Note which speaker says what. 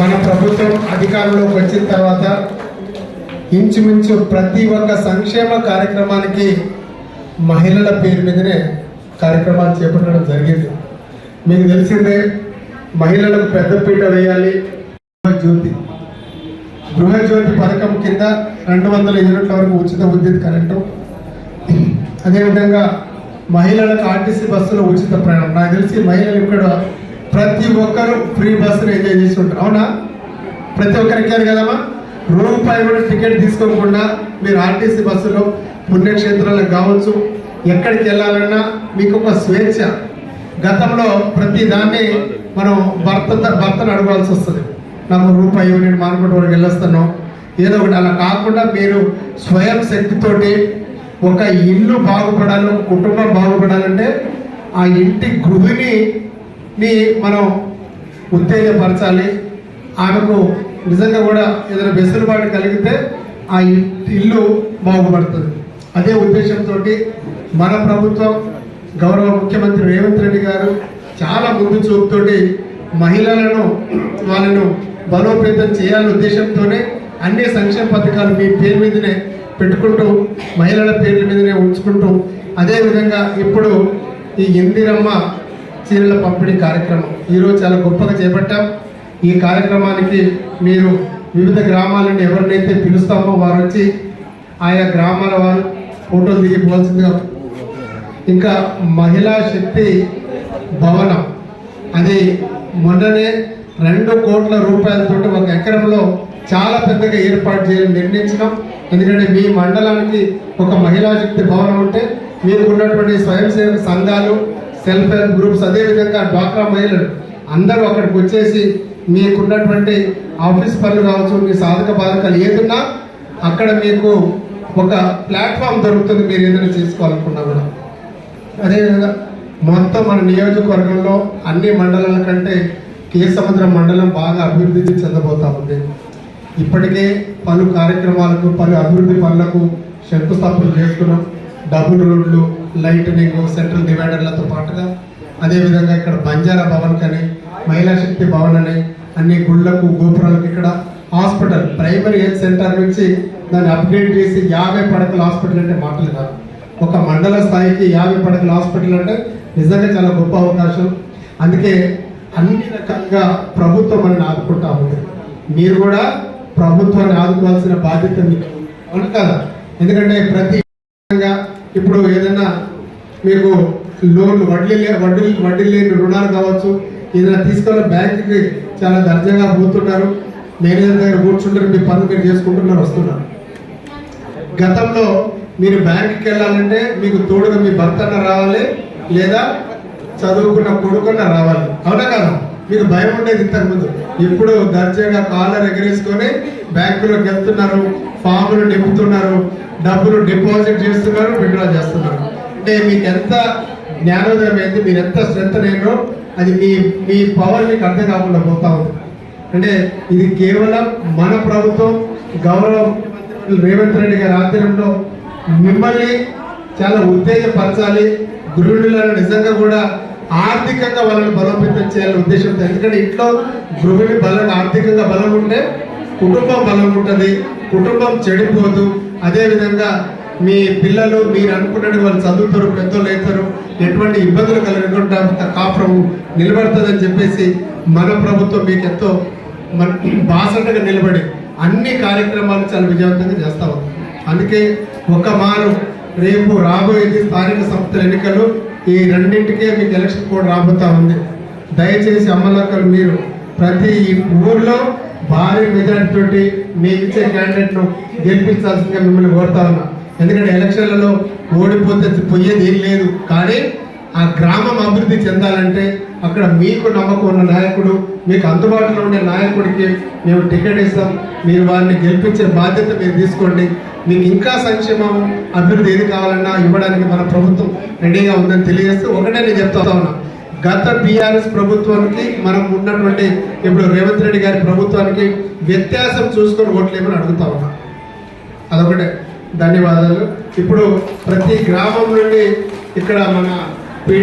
Speaker 1: మన ప్రభుత్వం అధికారంలోకి వచ్చిన తర్వాత ఇంచుమించు ప్రతి ఒక్క సంక్షేమ కార్యక్రమానికి మహిళల పేరు మీదనే కార్యక్రమాలు చేపట్టడం జరిగింది. మీకు తెలిసిందే మహిళలకు పెద్దపీట వేయాలి. జ్యోతి గృహజ్యోతి పథకం కింద రెండు వందల యూనిట్ల వరకు ఉచిత విద్యుత్ కరెంటు. అదేవిధంగా మహిళలకు ఆర్టీసీ బస్సులో ఉచిత ప్రయాణం. నాకు తెలిసి మహిళలు ఇక్కడ ప్రతి ఒక్కరు ఫ్రీ బస్సును ఎంజాయ్ చేస్తుంటారు. అవునా? ప్రతి ఒక్కరికి ఎక్కారు కదమ్మా? రూపాయి కూడా టికెట్ తీసుకోకుండా మీరు ఆర్టీసీ బస్సులో పుణ్యక్షేత్రాలకు కావచ్చు ఎక్కడికి వెళ్ళాలన్నా మీకు ఒక స్వేచ్ఛ. గతంలో ప్రతి దాన్ని మనం భర్త భర్తను అడగాల్సి వస్తుంది. నాకు రూపాయి నేను మార్కెట్ వరకు వెళ్ళొస్తాను. ఏదో ఒకటి అలా కాకుండా మీరు స్వయం శక్తితోటి ఒక ఇల్లు బాగుపడాలి కుటుంబం బాగుపడాలంటే ఆ ఇంటి గృహిణి ని మనం ఉత్తేజపరచాలి. ఆమెకు నిజంగా కూడా ఏదైనా వెసులుబాటు కలిగితే ఆ ఇల్లు బాగుపడుతుంది. అదే ఉద్దేశంతో మన ప్రభుత్వం గౌరవ ముఖ్యమంత్రి రేవంత్ రెడ్డి గారు చాలా ముందు చూపుతోటి మహిళలను వాళ్ళను బలోపేతం చేయాలనే ఉద్దేశంతోనే అన్ని సంక్షేమ పథకాలు మీ పేరు మీదనే పెట్టుకుంటూ మహిళల పేర్ల మీదనే ఉంచుకుంటూ అదేవిధంగా ఇప్పుడు ఈ ఇందిరమ్మ చీరల పంపిణీ కార్యక్రమం. ఈరోజు చాలా గొప్పగా చేపట్టాం. ఈ కార్యక్రమానికి మీరు వివిధ గ్రామాల నుండి ఎవరినైతే పిలుస్తామో వారు వచ్చి ఆయా గ్రామాల వారు ఫోటోలు దిగిపోవాల్సిందిగా ఇంకా మహిళా శక్తి భవనం. అది మొన్ననే రెండు కోట్ల రూపాయలతో ఒక ఎకరంలో చాలా పెద్దగా ఏర్పాటు చేయాలని నిర్ణయించినాం. ఎందుకంటే మీ మండలానికి ఒక మహిళా శక్తి భవనం ఉంటే మీకు ఉన్నటువంటి స్వయం సేవక సంఘాలు సెల్ఫ్ హెల్ప్ గ్రూప్స్ అదేవిధంగా డ్వాక్రా మహిళలు అందరూ అక్కడికి వచ్చేసి మీకున్నటువంటి ఆఫీస్ పనులు కావచ్చు మీ సాధక బాధకాలు ఏదున్నా అక్కడ మీకు ఒక ప్లాట్ఫామ్ దొరుకుతుంది మీరు ఏదైనా చేసుకోవాలనుకున్నా కూడా. అదేవిధంగా మొత్తం మన నియోజకవర్గంలో అన్ని మండలాల కంటే కేసముద్రం మండలం బాగా అభివృద్ధి చెందబోతా ఉంది. ఇప్పటికే పలు కార్యక్రమాలకు పలు అభివృద్ధి పనులకు శంకుస్థాపన చేసుకున్నాం. డబుల్ రోడ్లు లైటనింగ్ సెంట్రల్ డివైడర్లతో పాటుగా అదేవిధంగా ఇక్కడ బంజారా భవన్ కని మహిళా శక్తి భవన్ అని అన్ని గుళ్ళకు గోపురాలకు ఇక్కడ హాస్పిటల్ ప్రైమరీ హెల్త్ సెంటర్ నుంచి దాన్ని అప్డేట్ చేసి యాభై పడకల హాస్పిటల్ అంటే మాటలు కాదు. ఒక మండల స్థాయికి యాభై పడకల హాస్పిటల్ అంటే నిజంగా చాలా గొప్ప అవకాశం. అందుకే అన్ని రకాలుగా ప్రభుత్వం అని ఆదుకుంటా ఉంది మీరు కూడా ప్రభుత్వాన్ని ఆదుకోవాల్సిన బాధ్యత మీకు. అవును కదా? ఎందుకంటే ప్రతి విధంగా ఇప్పుడు ఏదైనా మీకు లోన్లు వడ్డీ వడ్డీ వడ్డీ లేని రుణాలు కావచ్చు ఏదైనా తీసుకున్న బ్యాంకుకి చాలా దర్జాగా పోతున్నారు. మేనేజర్ దగ్గర కూర్చుంటారు మీ పనులు మీరు చేసుకుంటున్నారు వస్తున్నారు. గతంలో మీరు బ్యాంకుకి వెళ్ళాలంటే మీకు తోడుగా మీ భర్త రావాలి లేదా చదువుకున్న కొడుకున్న రావాలి. అవునా కదా? మీకు భయం ఉండేది ఇంతకుముందు. ఇప్పుడు దర్జాగా కాలర్ ఎగరేసుకొని బ్యాంకులోకి వెళ్తున్నారు ఫాములు నింపుతున్నారు డబ్బులు డిపాజిట్ చేస్తున్నారు విడ్డ్రా చేస్తున్నారు. అంటే మీకు ఎంత జ్ఞానోదయం అయింది మీరు ఎంత శ్రద్ధ లేనో అది మీ మీ పవర్ మీకు అర్థం కాకుండా పోతా ఉంది. అంటే ఇది కేవలం మన ప్రభుత్వం గౌరవ రేవంత్ రెడ్డి గారి ఆధ్వర్యంలో మిమ్మల్ని చాలా ఉత్తేజపరచాలి. గృహిణులను నిజంగా కూడా ఆర్థికంగా వాళ్ళని బలోపేతం చేయాలనే ఉద్దేశంతో ఎందుకంటే ఇంట్లో గృహిణి బలం ఆర్థికంగా బలం ఉంటే కుటుంబం బలం ఉంటుంది కుటుంబం చెడిపోదు. అదేవిధంగా మీ పిల్లలు మీరు అనుకున్నట్టు వాళ్ళు చదువుతారు పెద్దలు అవుతారు ఎటువంటి ఇబ్బందులు కలగకుండా కాపురం నిలబడుతుందని చెప్పేసి మన ప్రభుత్వం మీకు ఎంతో మన బాసటగా నిలబడి అన్ని కార్యక్రమాలు చాలా విజయవంతంగా చేస్తాము అందుకే ఒక మారు రేపు రాబోయేది స్థానిక సంస్థల ఎన్నికలు ఈ రెండింటికే మీకు ఎలక్షన్ కోడ్ రాబోతా ఉంది. దయచేసి అమ్మలక్కలు మీరు ప్రతి ఊర్లో భారీ మెజారిటీ తోటి ఇచ్చే క్యాండిడేట్ను గెలిపించాల్సిందిగా మిమ్మల్ని కోరుతా ఎందుకంటే ఎలక్షన్లలో ఓడిపోతే పోయేది ఏం లేదు. కానీ ఆ గ్రామం అభివృద్ధి చెందాలంటే అక్కడ మీకు నమ్మకం ఉన్న నాయకుడు మీకు అందుబాటులో ఉండే నాయకుడికి మేము టికెట్ ఇస్తాం. మీరు వారిని గెలిపించే బాధ్యత మీరు తీసుకోండి. మీకు ఇంకా సంక్షేమం అభివృద్ధి ఏది కావాలన్నా ఇవ్వడానికి మన ప్రభుత్వం రెడీగా ఉందని తెలియజేస్తూ ఒకటే నేను చెప్తా ఉన్నా. గత బీఆర్ఎస్ ప్రభుత్వానికి మనం ఉన్నటువంటి ఇప్పుడు రేవంత్ రెడ్డి గారి ప్రభుత్వానికి వ్యత్యాసం చూసుకొని ఓట్లేమని అడుగుతా ఉన్నా. అదొకటే. ధన్యవాదాలు. ఇప్పుడు ప్రతి గ్రామం నుండి ఇక్కడ మన పీడి